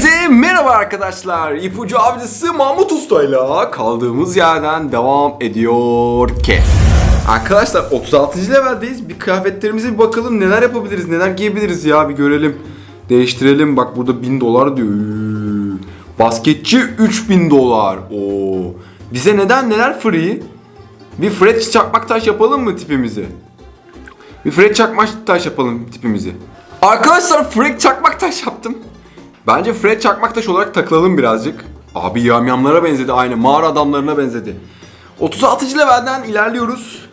Herkese merhaba arkadaşlar. İpucu avcısı Mahmut Usta'yla kaldığımız yerden devam ediyor ki. Arkadaşlar 36. leveldeyiz. Bir kıyafetlerimize bir bakalım neler yapabiliriz, neler giyebiliriz ya bir görelim. Değiştirelim. Bak burada 1000 dolar diyor. Basketçi 3000 dolar. Oo. Bize neden neler free? Bir Fred çakmak taş yapalım mı tipimizi? Bir Fred çakmak taş yapalım tipimizi. Arkadaşlar Fred çakmak taş yaptım. Bence Fred Çakmaktaş olarak takılalım birazcık. Abi yamyamlara benzedi aynı. Mağara adamlarına benzedi. 36. levelden ilerliyoruz.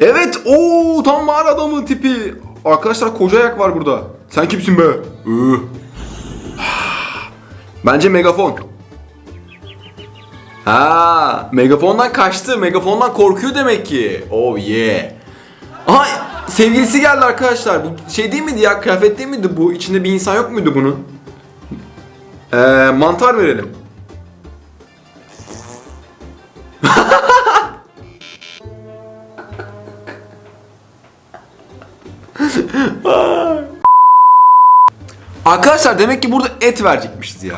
Evet o tam mağara adamı tipi. Arkadaşlar koca ayak var burada. Sen kimsin be? Bence megafon. Ha, megafondan kaçtı. Megafondan korkuyor demek ki. Oh yeah. Aha sevgilisi geldi arkadaşlar. Bu şey değil miydi ya? Kıyafet değil miydi bu? İçinde bir insan yok muydu bunun? Ee, mantar verelim. Arkadaşlar demek ki burada et verecekmişiz ya.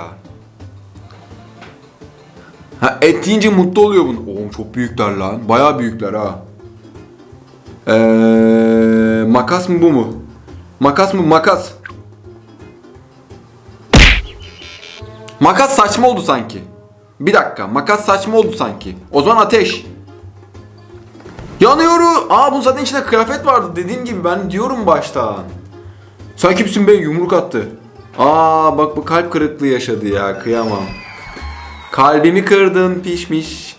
Ha et deyince mutlu oluyor bunu. Oğlum çok büyükler lan. Bayağı büyükler ha. Ee, makas mı bu mu? Makas mı? Makas. Makas saçma oldu sanki. Bir dakika. Makas saçma oldu sanki. O zaman ateş. Yanıyorum. Aa bunun zaten içinde kıyafet vardı. Dediğim gibi ben diyorum baştan. Sen kimsin be? Yumruk attı. Aa bak bu kalp kırıklığı yaşadı ya. Kıyamam. Kalbimi kırdın pişmiş.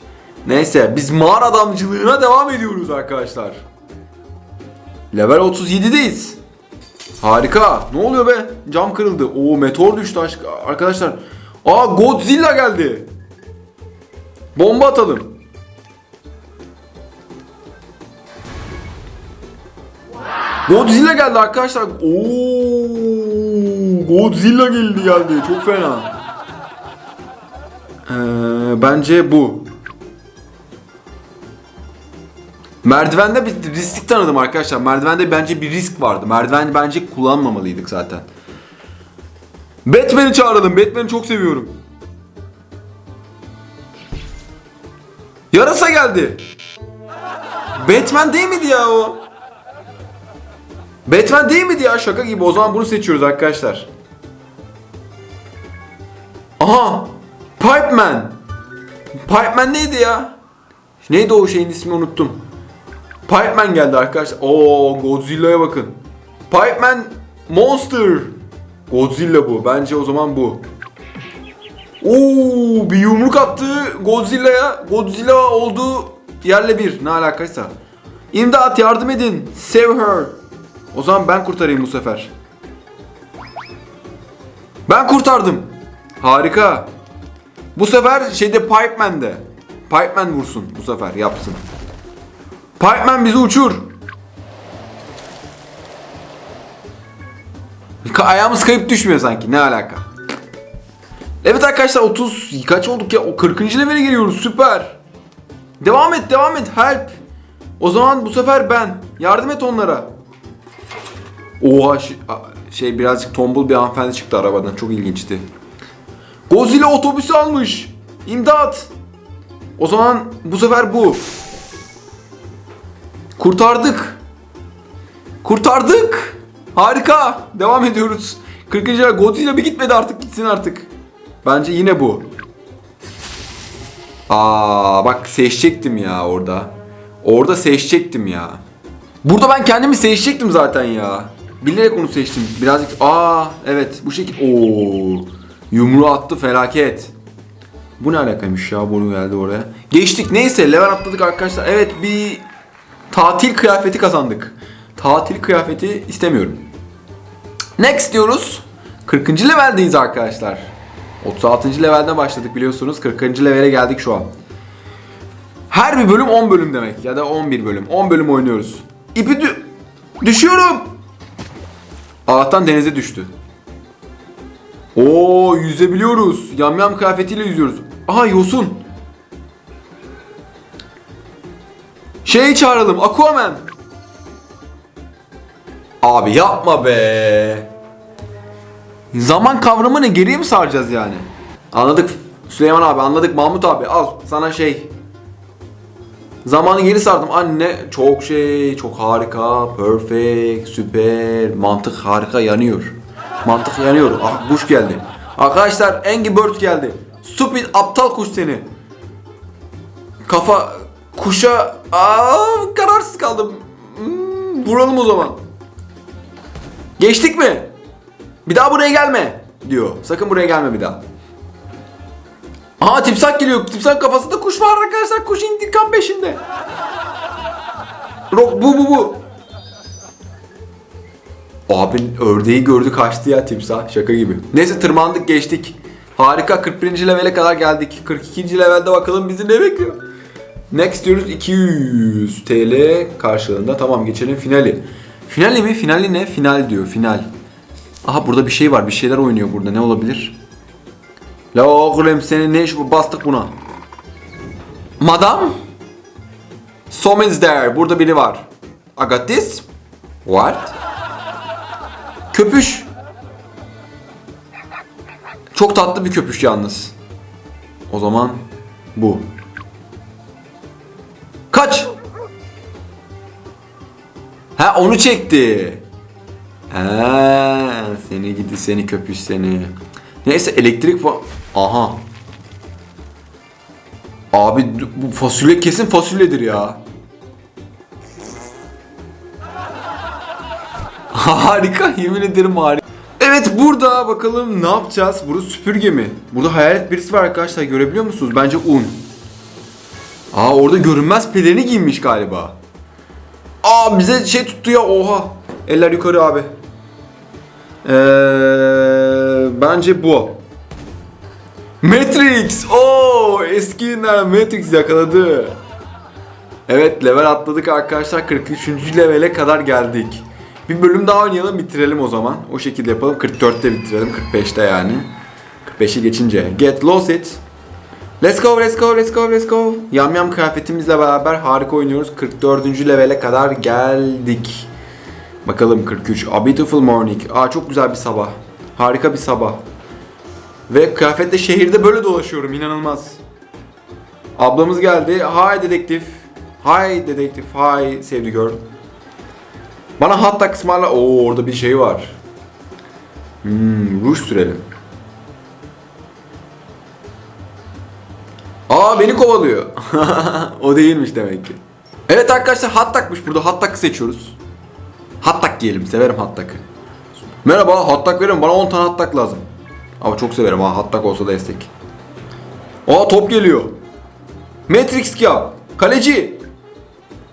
Neyse biz mağara adamcılığına devam ediyoruz arkadaşlar. Level 37'deyiz. Harika. Ne oluyor be? Cam kırıldı. Oo meteor düştü aşk arkadaşlar. Aa Godzilla geldi. Bomba atalım. Godzilla geldi arkadaşlar. Oo Godzilla geldi geldi. Çok fena. Ee, bence bu. Merdivende bir risk tanıdım arkadaşlar. Merdivende bence bir risk vardı. Merdiven bence kullanmamalıydık zaten. Batman'i çağıralım. Batman'i çok seviyorum. Yarasa geldi. Batman değil miydi ya o? Batman değil miydi ya şaka gibi. O zaman bunu seçiyoruz arkadaşlar. Aha! Pipeman. Pipeman neydi ya? Neydi o şeyin ismi unuttum. Pipeman geldi arkadaşlar. Oo Godzilla'ya bakın. Pipeman Monster. Godzilla bu. Bence o zaman bu. Oo bir yumruk attı Godzilla'ya. Godzilla oldu yerle bir. Ne alakaysa. İmdat yardım edin. Save her. O zaman ben kurtarayım bu sefer. Ben kurtardım. Harika. Bu sefer şeyde Pipeman'de. Pipeman vursun bu sefer yapsın. Pipeman bizi uçur. Ayağımız kayıp düşmüyor sanki. Ne alaka? Evet arkadaşlar 30 kaç olduk ya? O 40. levele geliyoruz. Süper. Devam et, devam et. Help. O zaman bu sefer ben. Yardım et onlara. Oha şey birazcık tombul bir hanımefendi çıktı arabadan. Çok ilginçti. Godzilla otobüsü almış. İmdat. O zaman bu sefer bu. Kurtardık. Kurtardık. Harika. Devam ediyoruz. 40. lira Godzilla bir gitmedi artık gitsin artık. Bence yine bu. Aa bak seçecektim ya orada. Orada seçecektim ya. Burada ben kendimi seçecektim zaten ya. Bilerek onu seçtim. Birazcık aa evet bu şekil. Oo. Yumruğu attı felaket. Bu ne alakaymış ya bunu geldi oraya. Geçtik neyse level atladık arkadaşlar. Evet bir tatil kıyafeti kazandık. Tatil kıyafeti istemiyorum. Next diyoruz. 40. leveldeyiz arkadaşlar. 36. levelden başladık biliyorsunuz. 40. levele geldik şu an. Her bir bölüm 10 bölüm demek ya da 11 bölüm. 10 bölüm oynuyoruz. İpi dü- düşüyorum. Allah'tan denize düştü. Oo yüzebiliyoruz. Yamyam kıyafetiyle yüzüyoruz. Aha yosun. Şey çağıralım Aquaman. Abi yapma be. Zaman kavramı ne? Geriye mi saracağız yani? Anladık Süleyman abi anladık Mahmut abi al sana şey Zamanı geri sardım anne çok şey çok harika perfect süper mantık harika yanıyor Mantık yanıyor ah kuş geldi Arkadaşlar Angry Bird geldi Stupid aptal kuş seni Kafa kuşa aa kararsız kaldım Hmm, Vuralım o zaman Geçtik mi? Bir daha buraya gelme diyor. Sakın buraya gelme bir daha. Aha timsah geliyor. Timsah kafasında kuş var arkadaşlar. Kuş intikam peşinde. Rock bu bu bu. Abi ördeği gördü kaçtı ya timsah. Şaka gibi. Neyse tırmandık geçtik. Harika 41. levele kadar geldik. 42. levelde bakalım bizi ne bekliyor. Next diyoruz 200 TL karşılığında. Tamam geçelim finali. Finali mi? Finali ne? Final diyor. Final. Aha burada bir şey var. Bir şeyler oynuyor burada. Ne olabilir? La oğlum senin ne iş bu? Bastık buna. Madam? Someone's there. Burada biri var. I got this. What? Köpüş. Çok tatlı bir köpüş yalnız. O zaman bu. Ha onu çekti. Ha seni gidi seni köpüş seni. Neyse elektrik fa... Aha. Abi bu fasulye kesin fasulyedir ya. harika yemin ederim harika. Evet burada bakalım ne yapacağız? Burası süpürge mi? Burada hayalet birisi var arkadaşlar görebiliyor musunuz? Bence un. Aa orada görünmez pelerini giymiş galiba. Aa bize şey tuttu ya oha. Eller yukarı abi. Ee, bence bu. Matrix. Oo eski Matrix yakaladı. Evet level atladık arkadaşlar 43. levele kadar geldik. Bir bölüm daha oynayalım bitirelim o zaman. O şekilde yapalım. 44'te bitirelim. 45'te yani. 45'i geçince. Get lost it. Let's go, let's go, let's go, let's go. Yam yam kıyafetimizle beraber harika oynuyoruz. 44. levele kadar geldik. Bakalım 43. A beautiful morning. Aa çok güzel bir sabah. Harika bir sabah. Ve kıyafetle şehirde böyle dolaşıyorum. inanılmaz. Ablamız geldi. Hi dedektif. Hi dedektif. Hi sevgili girl. Bana hot dog ısmarla. Oo orada bir şey var. Hmm, ruj sürelim. Aa beni kovalıyor. o değilmiş demek ki. Evet arkadaşlar hot dog'mış burada. Hot seçiyoruz. Hot dog yiyelim. Severim hot dog'ı. Merhaba hot dog verin. Bana 10 tane hot dog lazım. Ama çok severim ha. Hot dog olsa da destek. Aa top geliyor. Matrix ya. Kaleci.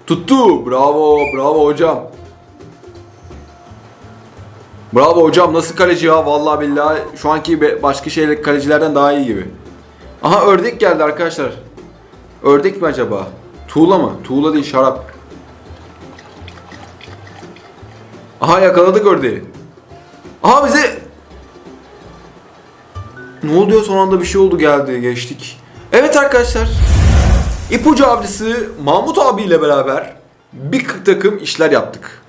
Tuttu. Bravo. Bravo hocam. Bravo hocam. Nasıl kaleci ya? Vallahi billahi şu anki başka şeyler kalecilerden daha iyi gibi. Aha ördek geldi arkadaşlar. Ördek mi acaba? Tuğla mı? Tuğla değil şarap. Aha yakaladık ördeği. Aha bize... Ne oluyor son anda bir şey oldu geldi geçtik. Evet arkadaşlar. İpucu avcısı Mahmut abiyle beraber bir takım işler yaptık.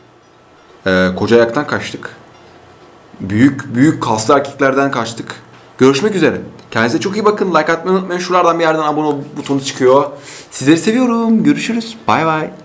Ee, koca ayaktan kaçtık. Büyük büyük kaslı erkeklerden kaçtık. Görüşmek üzere. Kendinize çok iyi bakın. Like atmayı unutmayın. Şuralardan bir yerden abone butonu çıkıyor. Sizleri seviyorum. Görüşürüz. Bay bay.